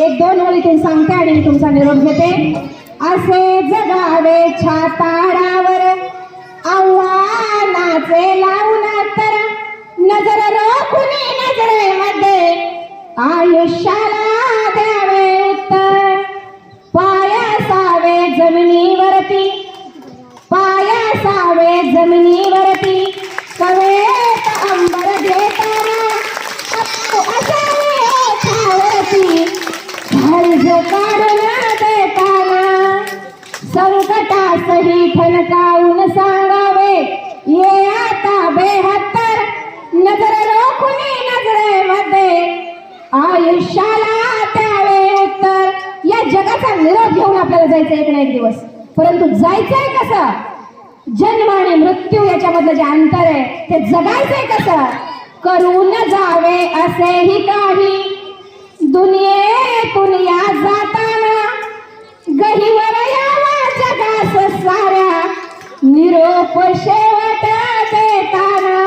एक दोन ओळीतून सांगते आणि मी तुमचा निरोप घेते. असे जगावे छाताडावर आव्हानाचे लावून तर नजर रोखून नजरेमध्ये आयुष्याला द्यावे उत्तर पायासावे जमिनीवरती ठणकावून सांगावे. ये आता बेहत्तर. नजर रोखुनी नजरेमध्ये. आयुष्याला त्यावे उत्तर. या जगाचा निरोप घेऊन आपल्याला जायचं एक ना एक दिवस. परंतु जायचंय कसं? जन्म आणि मृत्यू याच्यामधलं जे अंतर आहे ते जगायचंय कसं? करून जावे असेही काही. दुनिया निरोप शेवट देताना.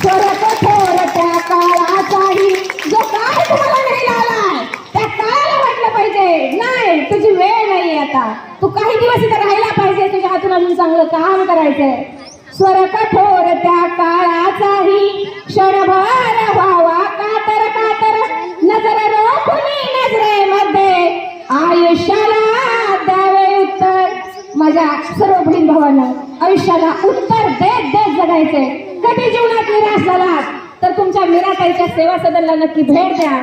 स्वर कठोर त्या काळाचाही जो काळ तुम्हाला नाही आलाय त्या काळाला वाटलं पाहिजे. नाही तुझी वेळ नाही आता. तू काही दिवस इथे राहिला पाहिजे तुझ्या हातून अजून चांगलं काम करायचंय. स्वर कठोर त्या काळा माझ्या सर्व बहीण भावांना आयुष्याला उत्तर देत देत जगायचे कधी जीवनात निराश झालात तर तुमच्या मीराताईच्या सेवा सदनला नक्की भेट द्या.